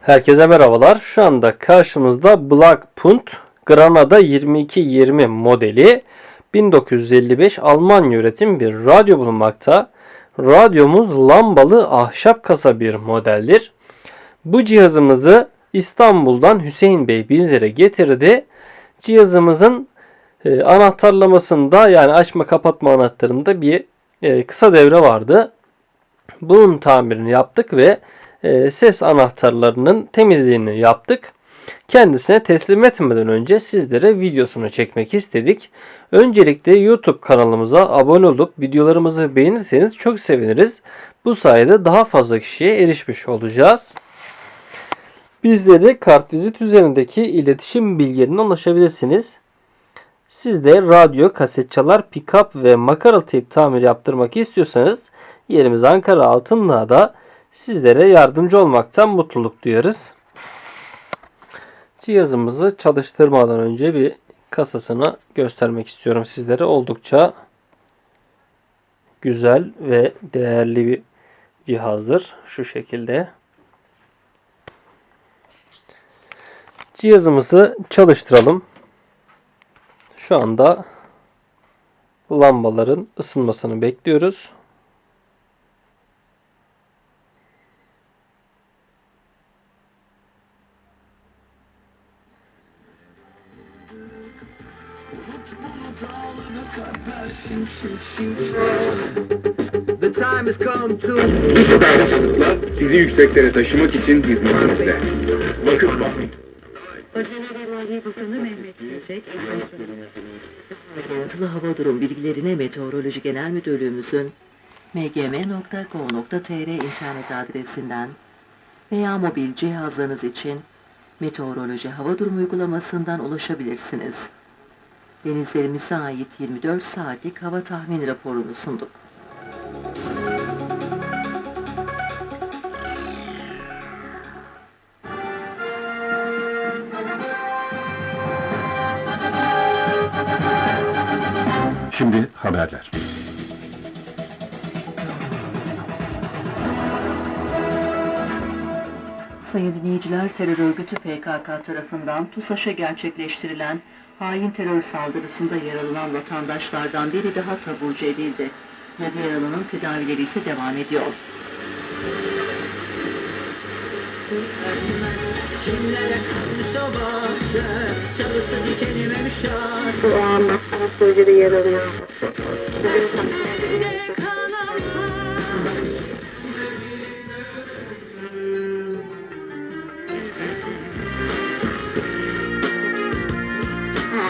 Herkese merhabalar. Şu anda karşımızda Blackpunt Granada 2220 modeli 1955 Alman üretim bir radyo bulunmakta. Radyomuz lambalı ahşap kasa bir modeldir. Bu cihazımızı İstanbul'dan Hüseyin Bey bizlere getirdi. Cihazımızın e, anahtarlamasında yani açma kapatma anahtarında bir e, kısa devre vardı. Bunun tamirini yaptık ve e, ses anahtarlarının temizliğini yaptık. Kendisine teslim etmeden önce sizlere videosunu çekmek istedik. Öncelikle YouTube kanalımıza abone olup videolarımızı beğenirseniz çok seviniriz. Bu sayede daha fazla kişiye erişmiş olacağız. Bizleri kartvizit üzerindeki iletişim bilgilerine ulaşabilirsiniz. Siz de radyo, kaset çalar, pick-up ve makaralı teyp tamir yaptırmak istiyorsanız yerimiz Ankara Altınlı'da sizlere yardımcı olmaktan mutluluk duyarız. Cihazımızı çalıştırmadan önce bir kasasını göstermek istiyorum sizlere. Oldukça güzel ve değerli bir cihazdır. Şu şekilde. Cihazımızı çalıştıralım. Şu anda lambaların ısınmasını bekliyoruz. The time has come to Birçok araçlıkla sizi yükseklere taşımak için hizmetimizde. Vakıf Bank. Hazine ve Maliye Bakanı Mehmet Şimşek, ayrıntılı hava durum bilgilerine Meteoroloji Genel Müdürlüğümüzün mgm.go.tr internet adresinden veya mobil cihazlarınız için meteoroloji hava durumu uygulamasından ulaşabilirsiniz. Denizlerimize ait 24 saatlik hava tahmini raporunu sunduk. Şimdi haberler. Sayın dinleyiciler, terör örgütü PKK tarafından TUSAŞ'a gerçekleştirilen hain terör saldırısında yaralanan vatandaşlardan biri daha taburcu edildi. Yedi yaralının tedavileri ise devam ediyor. Kimlere kalmış o bahçe Çalısı dikenime müşahit Bu anlattığınız bölgede yer alıyor.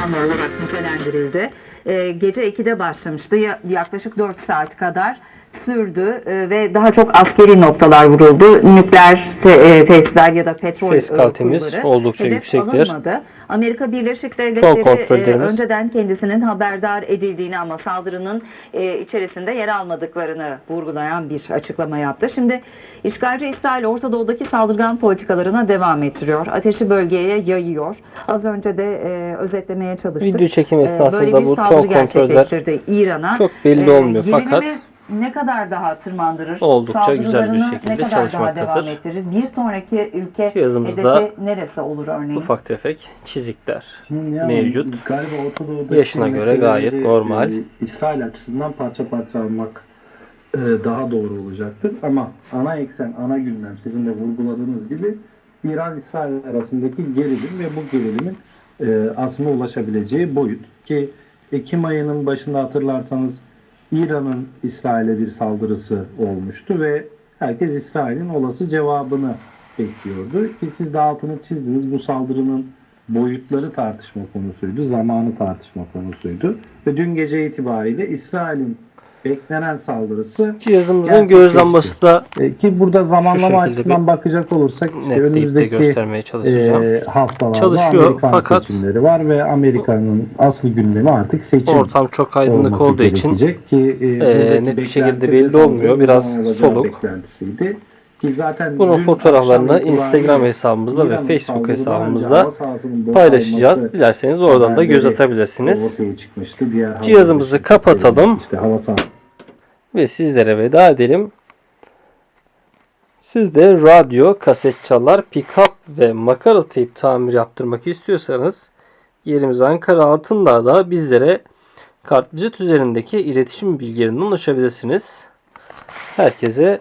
download it. Nitelendirildi. Ee, gece 2'de başlamıştı. Ya- Yaklaşık 4 saat kadar sürdü e, ve daha çok askeri noktalar vuruldu. Nükleer te- e, tesisler ya da petrol Ses e, kalitemiz oldukça hedef yüksektir. alınmadı. Amerika Birleşik Devletleri e, önceden kendisinin haberdar edildiğini ama saldırının e, içerisinde yer almadıklarını vurgulayan bir açıklama yaptı. Şimdi işgalci İsrail Orta Doğu'daki saldırgan politikalarına devam ettiriyor. Ateşi bölgeye yayıyor. Az önce de e, özetlemeye çalıştık. Video çekim Ee, esnasında böyle bir bu ton saldırı kontroller gerçekleştirdi İran'a. çok belli Ee, olmuyor gerilimi fakat ne kadar daha tırmandırır? Oldukça güzel bir Saldırılarını şekilde ne kadar daha çalışmaktadır. devam ettirir? Bir sonraki ülke Cihazımızda hedefi neresi olur örneğin? ufak tefek çizikler Şimdi yani mevcut. Galiba Orta Yaşına göre gayet normal. e, İsrail açısından parça parça almak e, daha doğru olacaktır. Ama ana eksen, ana gündem sizin de vurguladığınız gibi İran-İsrail arasındaki gerilim ve bu gerilimin e, aslında ulaşabileceği boyut. Ki Ekim ayının başında hatırlarsanız İran'ın İsrail'e bir saldırısı olmuştu ve herkes İsrail'in olası cevabını bekliyordu. Ki siz de altını çizdiniz bu saldırının boyutları tartışma konusuydu, zamanı tartışma konusuydu. Ve dün gece itibariyle İsrail'in beklenen saldırısı cihazımızın göz lambası da e, ki burada zamanlama açısından bakacak olursak işte önümüzdeki e, haftalarda Çalışıyor, Amerikan fakat- seçimleri var ve Amerika'nın asıl gündemi artık seçim Ortam çok aydınlık olduğu için ki e, buradaki net bir şekilde belli olmuyor. Biraz soluk. beklentisiydi. Ki zaten bunun fotoğraflarını Instagram hesabımızda ve Facebook hesabımızda paylaşacağız. Dilerseniz oradan da göz atabilirsiniz. Cihazımızı kapatalım. İşte hava sahası Ve sizlere veda edelim. Siz de radyo, kaset çalar, pick-up ve makara teyp tamir yaptırmak istiyorsanız yerimiz Ankara Altındağ'da bizlere kartvizit üzerindeki iletişim bilgilerinden ulaşabilirsiniz. Herkese